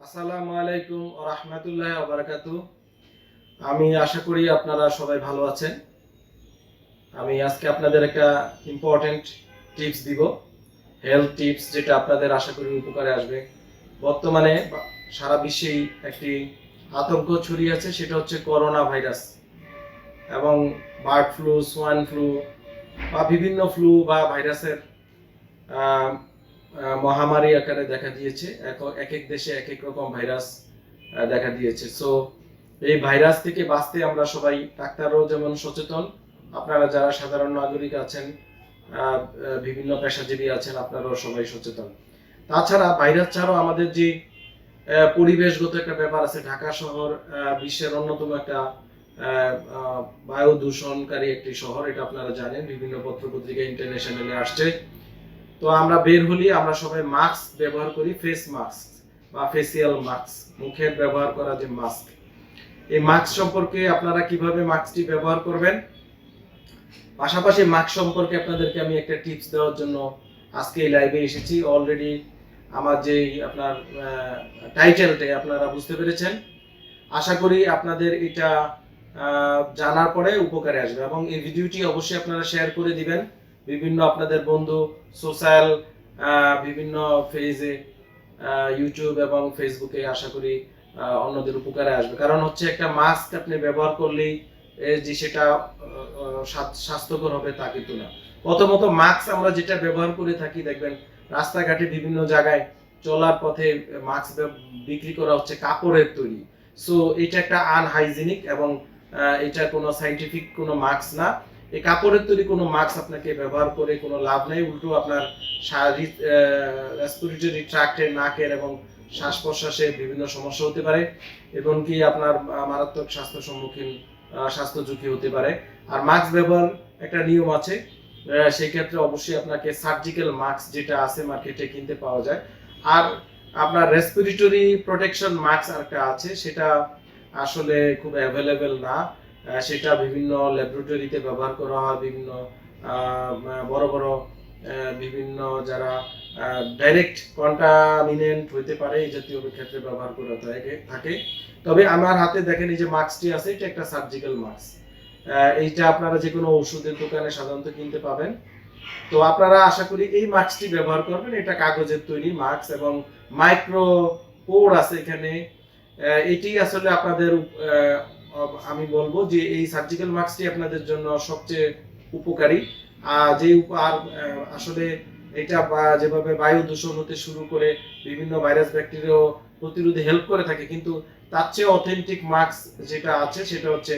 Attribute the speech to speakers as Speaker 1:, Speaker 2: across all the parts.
Speaker 1: আসসালামু আলাইকুম রহমতুল্লাহ বারাকাতু আমি আশা করি আপনারা সবাই ভালো আছেন। আমি আজকে আপনাদের একটা ইম্পর্টেন্ট টিপস দিব। হেলথ টিপস যেটা আপনাদের আশা করি উপকারে আসবে। বর্তমানে সারা বিশ্বেই একটি আতঙ্ক ছড়িয়ে আছে, সেটা হচ্ছে করোনা ভাইরাস এবং বার্ড ফ্লু সোয়াইন ফ্লু বা বিভিন্ন ফ্লু বা ভাইরাসের মহামারী আকারে দেখা দিয়েছে। এক- এক দেশে এক এক রকম ভাইরাস দেখা দিয়েছে। সো এই ভাইরাস থেকে বাঁচতে আমরা সবাই ডাক্তারও যেমন সচেতন, আপনারা যারা সাধারণ নাগরিক আছেন বিভিন্ন পেশাজীবী আছেন, আপনারাও সবাই সচেতন। তাছাড়া ভাইরাস ছাড়াও আমাদের যে পরিবেশগত একটা ব্যাপার আছে, ঢাকা শহর বিশ্বের অন্যতম একটা বায়ু দূষণকারী একটি শহর, এটা আপনারা জানেন। বিভিন্ন পত্র পত্রিকা ইন্টারন্যাশনালে আসছে। তো আমরা বের হলি, আমরা সবাই মাস্ক ব্যবহার করি ফেস মাস্ক বা ফেসিয়াল মাস্ক মুখের ব্যবহার করা যে মাস্ক এই মাস্ক সম্পর্কে আপনারা কীভাবে মাস্কটি ব্যবহার করবেন? পাশাপাশি মাস্ক সম্পর্কে আপনাদেরকে আমি একটা টিপস দেওয়ার জন্য আজকে এই লাইভে এসেছি। অলরেডি আমার যে আপনার টাইটেলটা আপনারা বুঝতে পেরেছেন। আশা করি আপনাদের এটা জানার পরে উপকারে আসবে এবং এই ভিডিওটি অবশ্যই আপনারা শেয়ার করে দিবেন। বিভিন্ন আপনাদের বন্ধু সোশ্যাল বিভিন্ন ফেজে ইউটিউব এবং ফেসবুকে আশা করি অন্যদের উপকারে আসবে। কারণ হচ্ছে একটা মাস্ক আপনি ব্যবহার করলেই যে সেটা স্বাস্থ্যকর হবে তা কিন্তু না। প্রথমত মাস্ক আমরা যেটা ব্যবহার করে থাকি, দেখবেন রাস্তাঘাটে বিভিন্ন জায়গায় চলার পথে মাস্ক বিক্রি করা হচ্ছে কাপড়ের তৈরি। সো এটা একটা আনহাইজিনিক এবং এটা কোনো সাইন্টিফিক কোনো মাস্ক না। এই কাপড়ের তৈরি কোনো মাস্ক আপনাকে ব্যবহার করে কোনো লাভ নেই, উল্টো আপনার শারীরিক রেসপিরেটরি ট্রাক্টের নাকের এবং শ্বাস প্রশ্বাসে বিভিন্ন সমস্যা হতে পারে, এবং কি আপনার মারাত্মক স্বাস্থ্য সম্মুখীন স্বাস্থ্য ঝুঁকি হতে পারে। আর মাস্ক ব্যবহার একটা নিয়ম আছে সেই ক্ষেত্রে অবশ্যই আপনাকে সার্জিক্যাল মাস্ক যেটা আছে মার্কেটে কিনতে পাওয়া যায়। আর আপনার রেসপিরেটরি প্রোটেকশন মাস্ক একটা আছে, সেটা আসলে খুব অ্যাভেলেবেল না। সেটা বিভিন্ন ল্যাবরেটরিতে ব্যবহার করা হয়, বিভিন্ন বড় বড় বিভিন্ন যারা ডাইরেক্ট কন্টামিনেন্ট হইতে পারে এই জাতীয় ক্ষেত্রে ব্যবহার করা থাকে তবে আমার হাতে দেখেন এই যে মাস্কটি আছে, এটা একটা সার্জিক্যাল মাস্ক এইটা আপনারা যে কোনো ওষুধের দোকানে সাধারণত কিনতে পাবেন। তো আপনারা আশা করি এই মাস্কটি ব্যবহার করবেন, এটা কাগজের তৈরি মাস্ক এবং মাইক্রো পোর আছে এখানে। এটি আসলে আপনাদের আমি বলব যে এই সার্জিক্যাল মাস্কটি আপনাদের জন্য সবচেয়ে উপকারী। আহ, যে আর আসলে এটা যেভাবে বায়ু দূষণ হতে শুরু করে বিভিন্ন ভাইরাস ব্যাকটেরিয়া প্রতিরোধে হেল্প করে থাকে কিন্তু তার চেয়ে অথেন্টিক মাস্ক যেটা আছে সেটা হচ্ছে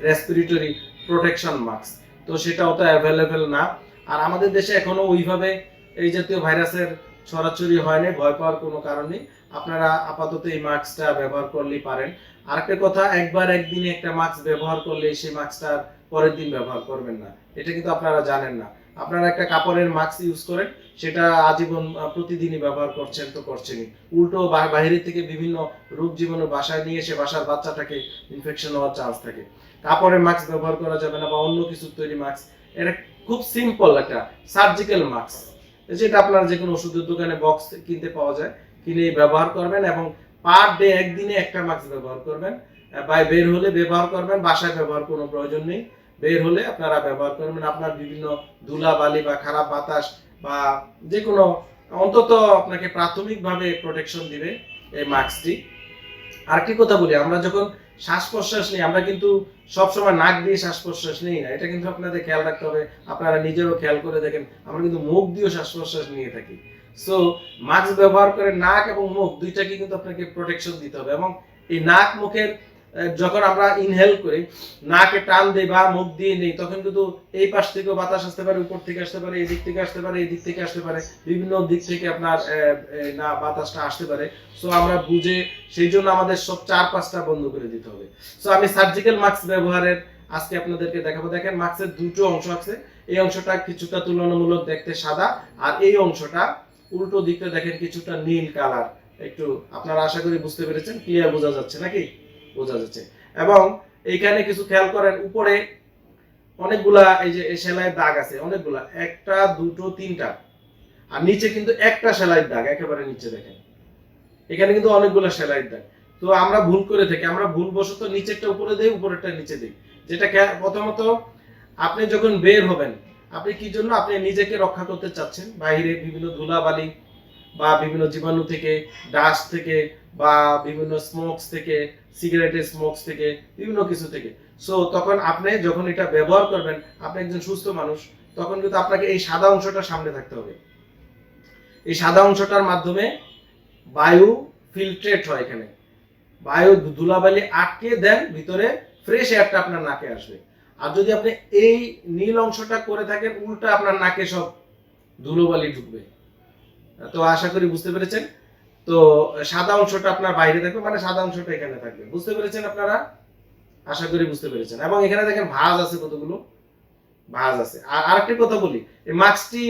Speaker 1: রেসপিরেটরি প্রোটেকশন মাস্ক তো সেটা অত অ্যাভেলেবেল না। আর আমাদের দেশে এখনও ওইভাবে এই জাতীয় ভাইরাসের ছড়াছড়ি হয়নি ভয় পাওয়ার কোনো কারণ নেই। আপনারা আপাতত এই মাস্কটা ব্যবহার করলেই পারেন। আরেকটা কথা, একবার একদিনে একটা মাস্ক ব্যবহার করলে সেই মাস্কটা পরের দিন ব্যবহার করবেন না। এটা কিন্তু আপনারা জানেন না। আপনারা একটা কাপড়ের মাস্ক ইউজ করেন, সেটা আজীবন প্রতিদিনই ব্যবহার করছেন তো করছেনই। উল্টো বাইরে থেকে বিভিন্ন রোগ জীবাণু বাসায় নিয়ে এসে বাসার বাচ্চাটাকে ইনফেকশন হওয়ার চান্স থাকে। কাপড়ের মাস্ক ব্যবহার করা যাবে না বা অন্য কিছু তৈরি মাস্ক। এটা খুব সিম্পল একটা সার্জিক্যাল মাস্ক যেটা আপনার যে কোনো ওষুধের দোকানে বক্স কিনতে পাওয়া যায় কিনে ব্যবহার করবেন এবং পার ডে একদিনে একটা মাস্ক ব্যবহার করবেন। আহ, বা বের হলে ব্যবহার করবেন বাসায় ব্যবহার কোনো প্রয়োজন নেই। বের হলে আপনারা ব্যবহার করবেন। আপনার বিভিন্ন ধুলা বালি বা খারাপ বাতাস বা যে কোনো অন্তত আপনাকে প্রাথমিকভাবে প্রোটেকশন দিবে এই মাস্কটি আর আরেকটি কথা বলি আমরা যখন শ্বাস প্রশ্বাস নেই, আমরা কিন্তু সবসময় নাক দিয়ে শ্বাস প্রশ্বাস নেই না। এটা কিন্তু আপনাদের খেয়াল রাখতে হবে, আপনারা নিজেরও খেয়াল করে দেখেন, আমরা কিন্তু মুখ দিয়েও শ্বাস প্রশ্বাস নিয়ে থাকি। সো মাস্ক ব্যবহার করে নাক এবং মুখ দুইটাকে কিন্তু আপনাকে প্রোটেকশন দিতে হবে এবং এই নাক মুখের যখন আমরা ইনহেল করি, নাকে টান দেই বা মুখ দিয়ে নেই, তখন কিন্তু এই পাশ থেকেও বাতাস আসতে পারে, উপর থেকে আসতে পারে এই দিক থেকে আসতে পারে এই দিক থেকে আসতে পারে, বিভিন্ন দিক থেকে আপনার না, বাতাসটা আসতে পারে। সো আমরা বুঝে সেই জন্য আমাদের সব চার পাঁচটা বন্ধ করে দিতে হবে। সো আমি সার্জিক্যাল মাস্ক ব্যবহারের আজকে আপনাদেরকে দেখাবো। দেখেন, মাস্কের দুটো অংশ আছে। এই অংশটা কিছুটা তুলনামূলক দেখতে সাদা, আর এই অংশটা উল্টো দিকটা দেখেন কিছুটা নীল কালার। একটু আপনারা আশা করি বুঝতে পেরেছেন ক্লিয়ার বোঝা যাচ্ছে নাকি? বোঝা যাচ্ছে। এবং এইখানে কিছু খেয়াল করেন, উপরে অনেকগুলা এই যে সেলাইয়ের দাগ আছে, অনেকগুলা, একটা, দুটো, তিনটা। আর নিচে কিন্তু একটা সেলাইয়ের দাগ, একেবারে নিচে দেখেন। এখানে কিন্তু অনেকগুলো সেলাই দেয় তো আমরা ভুল করে থাকি, আমরা ভুলবশত নিচেরটা উপরে দেই, উপরেরটা নিচে দিই। যেটা প্রথমত, আপনি যখন বের হবেন, আপনি কি জন্য আপনি নিজেকে রক্ষা করতে চাচ্ছেন? বাইরে বিভিন্ন ধুলাবালি বা বিভিন্ন জীবাণু থেকে, ডাস্ট থেকে বা বিভিন্ন স্মোকস থেকে সিগারেটের স্মোকস থেকে, বিভিন্ন কিছু থেকে। সো তখন আপনি যখন এটা ব্যবহার করবেন, আপনি একজন সুস্থ মানুষ, তখন কিন্তু আপনাকে এই সাদা অংশটা সামনে থাকতে হবে। এই সাদা অংশটার মাধ্যমে বায়ু ফিল্ট্রেট হয় এখানে। বায়ু ধুলাবালি আটকে দেন, ভিতরে ফ্রেশ এয়ারটা আপনার নাকে আসবে। আর যদি আপনি এই নীল অংশটা করে থাকেন, উল্টা আপনার নাকে সব ধুলোবালি ঢুকবে। তো আশা করি বুঝতে পেরেছেন? তো সাদা অংশটা আপনার বাইরে থাকবে মানে সাদা অংশটা এখানে থাকবে। বুঝতে পেরেছেন আপনারা? আশা করি বুঝতে পেরেছেন। এবং এখানে দেখেন ভাজ আছে কতগুলো? ভাঁজ আছে। আর আরেকটা কথা বলি, এই মাস্কটি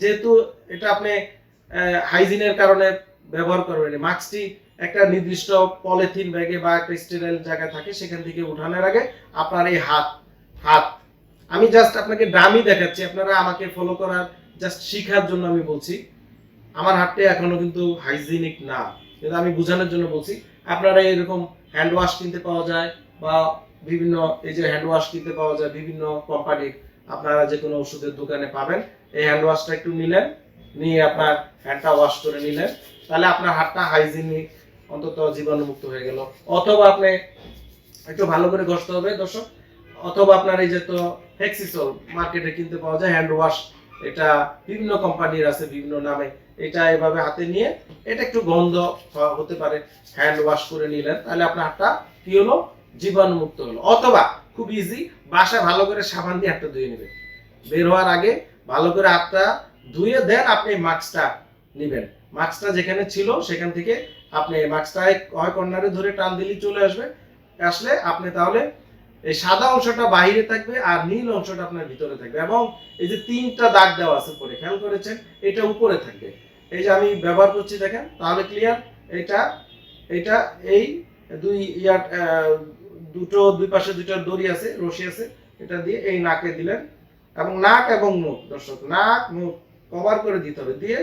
Speaker 1: যেহেতু এটা আপনি হাইজিনের কারণে ব্যবহার করবেন মাস্কটি একটা নির্দিষ্ট পলিথিন ব্যাগে বা একটা স্টেরাইল জায়গায় থাকে, সেখান থেকে উঠানোর আগে আপনার এই হাত হাত। আমি জাস্ট আপনাকে ডামি দেখাচ্ছি, আপনারা আমাকে ফলো করার জাস্ট শিখার জন্য আমি বলছি। আমার হাতটা এখনও কিন্তু হাইজিনিক না। কিন্তু আমি বোঝানোর জন্য বলছি, আপনারা এরকম হ্যান্ড ওয়াশ কিনতে পাওয়া যায় বা বিভিন্ন, এই যে হ্যান্ড ওয়াশ কিনতে পাওয়া যায় বিভিন্ন কোম্পানির আপনারা যে কোনো ওষুধের দোকানে পাবেন, এই হ্যান্ড ওয়াশটা একটু নিলেন, নিয়ে আপনার হ্যান্ডটা ওয়াশ করে নিলেন, তাহলে আপনার হাতটা হাইজিনিক অন্তত জীবাণুমুক্ত হয়ে গেল। অথবা আপনি একটু ভালো করে ঘষতে হবে, দর্শক। অথবা আপনার এই যে তো হেক্সিসল মার্কেটে কিনতে পাওয়া যায় হ্যান্ড ওয়াশ এটা বিভিন্ন কোম্পানির আছে, বিভিন্ন নামে। এটা এভাবে হাতে নিয়ে এটা একটু গন্ধ হতে পারে হ্যান্ড ওয়াশ করে নিলেন, তাহলে আপনার হাতটা কি হলো? জীবাণুমুক্ত হলো। অথবা খুব ইজি বাসা ভালো করে সাবান দিয়ে হাতটা ধুয়ে নেবেন। বের হওয়ার আগে ভালো করে হাতটা ধুয়ে দেন আপনি মাস্কটা নেবেন। মাস্কটা যেখানে ছিল সেখান থেকে আপনি মাস্কটা হয় কর্নারে ধরে টান দিলেই চলে আসবে। আসলে আপনি তাহলে এই সাদা অংশটা বাইরে থাকবে আর নীল অংশটা আপনার ভিতরে থাকবে এবং এই যে তিনটা দাগ দেওয়া আছে উপরে, খেয়াল করেছেন? এটা উপরে থাকবে। এই যে আমি ব্যবহার করছি দেখেন, তাহলে ক্লিয়ার এটা এটা এই দুই ইয়ার দুটো, দুই পাশে দুটো দড়ি আছে, রশি আছে, এটা দিয়ে এই নাকে দিলেন। এবং নাক এবং মুখ, দর্শক, নাক, মুখ কভার করে দিতে হবে, দিয়ে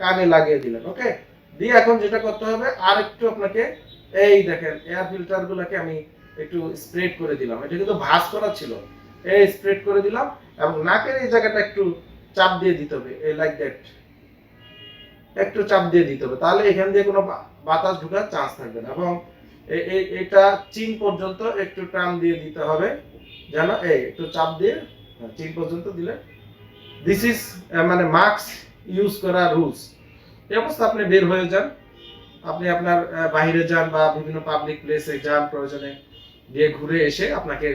Speaker 1: কানে লাগিয়ে দিলেন ওকে দিয়ে এখন যেটা করতে হবে আর একটু আপনাকে এই দেখেন এয়ার ফিল্টার গুলোকে আমি একটু স্প্রেড করে দিলাম। এটা কিন্তু ভাঁজ করা ছিল। এই স্প্রেড করে দিলাম, এবং নাকের এই জায়গাটা একটু চাপ দিয়ে দিতে হবে, এই লাইক দ্যাট একটু চাপ দিয়ে দিতে হবে। তাহলে এখান দিয়ে কোনো বাতাস ঢোকার চান্স থাকবে না। এবং এটা চিন পর্যন্ত একটু টান দিয়ে দিতে হবে যেন এই একটু চাপ দিয়ে হ্যাঁ, চিন পর্যন্ত দিলে দিস ইজ মানে মাস্ক ইউজ করা রুলস এই অবস্থা আপনি বের হয়ে যান। আপনি আপনার বাইরে যান বা বিভিন্ন পাবলিক প্লেসে যান প্রয়োজনে দিয়ে ঘুরে এসে আপনাকে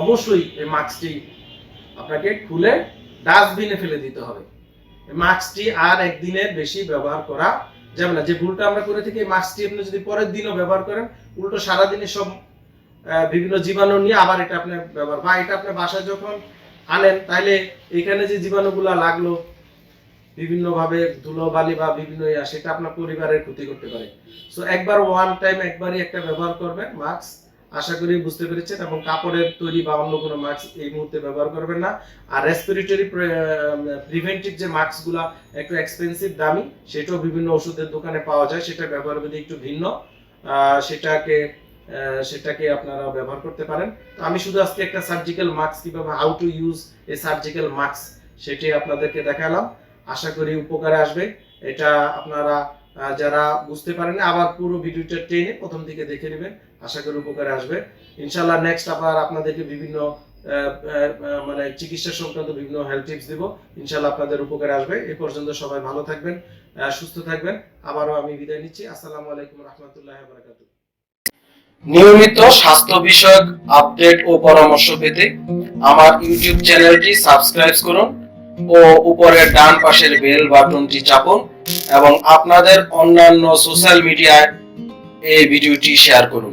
Speaker 1: অবশ্যই এই মাস্কটি আপনাকে খুলে ডাস্টবিনে ফেলে দিতে হবে। মাস্কটি আর একদিনের বেশি ব্যবহার করা যাবে না। যে ভুলটা আমরা করে থাকি মাস্কটি আপনি যদি পরের দিনও ব্যবহার করেন, উল্টো সারাদিনে সব বিভিন্ন জীবাণু নিয়ে আবার এটা আপনি ব্যবহার বা এটা আপনি বাসায় যখন আনেন তাহলে এখানে যে জীবাণুগুলা লাগল বিভিন্ন ভাবে ধুলো বালি বা বিভিন্ন ইয়া, সেটা আপনার পরিবারের ক্ষতি করতে পারে। সো একবার ওয়ান টাইম একবারই একটা ব্যবহার করবেন মাস্ক আশা করি বুঝতে পেরেছেন, এবং কাপড়ের তৈরি বা অন্য কোনো মাস্ক এই মুহূর্তে ব্যবহার করবেন না। আর রেসপিরেটরি প্রিভেন্টিভ যে মাস্কগুলা একটু এক্সপেন্সিভ দামি, সেটাও বিভিন্ন ওষুধের দোকানে পাওয়া যায়। সেটা ব্যবহার বিধি একটু ভিন্ন। সেটাকে সেটাকে আপনারা ব্যবহার করতে পারেন। তো আমি শুধু আজকে একটা সার্জিক্যাল মাস্ক কীভাবে how to use a surgical mask সেটি আপনাদেরকে দেখালাম। আশা করি উপকারে আসবে। এটা আপনারা যারা বুঝতে পারেন আবার পুরো ভিডিওটা টেনে প্রথম দিকে দেখে নেবেন। আশা করি উপকারে আসবে। ইনশাল্লাহ নেক্সট আবার আপনাদেরকে বিভিন্ন মানে চিকিৎসা সংক্রান্ত বিভিন্ন হেলথ টিপস দিব। ইনশাল্লাহ আপনাদের উপকারে আসবে। এ পর্যন্ত সবাই ভালো থাকবেন সুস্থ থাকবেন। আবারও আমি বিদায় নিচ্ছি। আসসালামু আলাইকুম রহমতুল্লাহ বারাকাতু নিয়মিত স্বাস্থ্য বিষয়ক আপডেট ও পরামর্শ পেতে আমার ইউটিউব চ্যানেলটি সাবস্ক্রাইব করুন ও উপরের ডান পাশের বেল বাটনটি চাপুন এবং আপনাদের অন্যান্য সোশ্যাল মিডিয়ায় এই ভিডিওটি শেয়ার করুন।